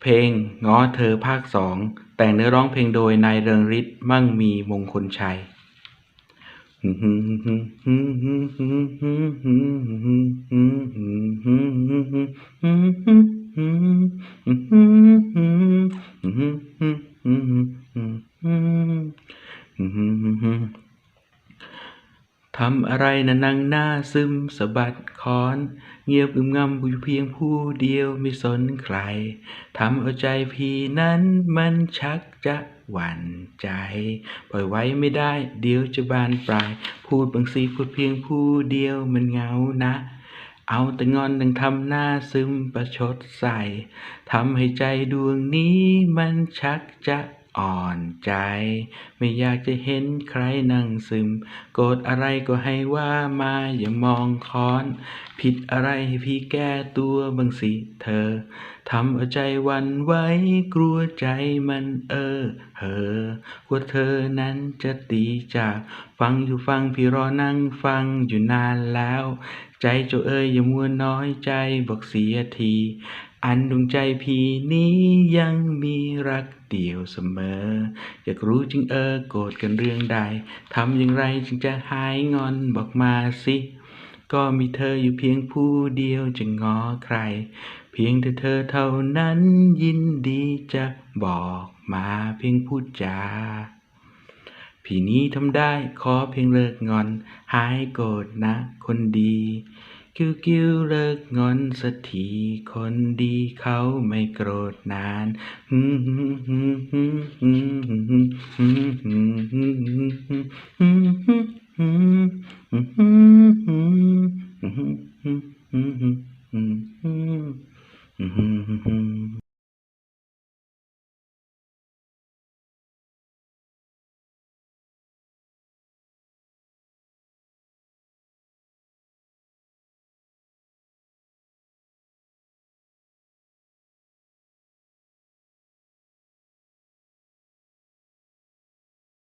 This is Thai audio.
เพลงง้อเธอภาคสองแต่งเนื้อร้องเพลงโดยนายเริงฤทธิ์มั่งมีมงคลชัยทำอะไรนะนางหน้าซึมสะบัดคอน เงียบอึมงำอยู่เพียงผู้เดียวไม่สนใครทำเอาใจพี่นั้นมันชักจะหวั่นใจ ปล่อยไว้ไม่ได้ เดี๋ยวจะบานปลาย พูดบางสีพูดเพียงผู้เดียวมันเหงานะเอาแต่งอนดังทำหน้าซึมประชดใส่ทำให้ใจดวงนี้มันชักจะ อ่อนใจ ไม่อยากจะเห็นใครนั่งซึม โกรธอะไรก็ให้ว่ามาอย่ามองค้อน ผิดอะไรให้พี่แก้ตัวบางสิเธอทำเอาใจวันไว้กลัวใจมันเออเหอกลัวเธอนั้นจะตีจาก ฟังอยู่ฟังพี่รอนั่งฟังอยู่นานแล้ว ใจเจ้าเอ้ยอย่ามัวน้อยใจบอกเสียที อันดวงใจพี่นี้ยังมีรักเดียวเสมอ อยากรู้จริงเออโกรธกันเรื่องใดทำอย่างไรจึงจะหายงอนบอกมาสิ ก็มีเธออยู่เพียงผู้เดียวจะง้อใคร เพียงแต่เธอเท่านั้นยินดีจะบอกมาเพียงพูดจาพี่นี้ทำได้ขอเพียงเลิกงอน หายโกรธนะคนดี กิ้วกิ้วเลิกงอนสักทีคนดีเขาไม่โกรธนานฮึ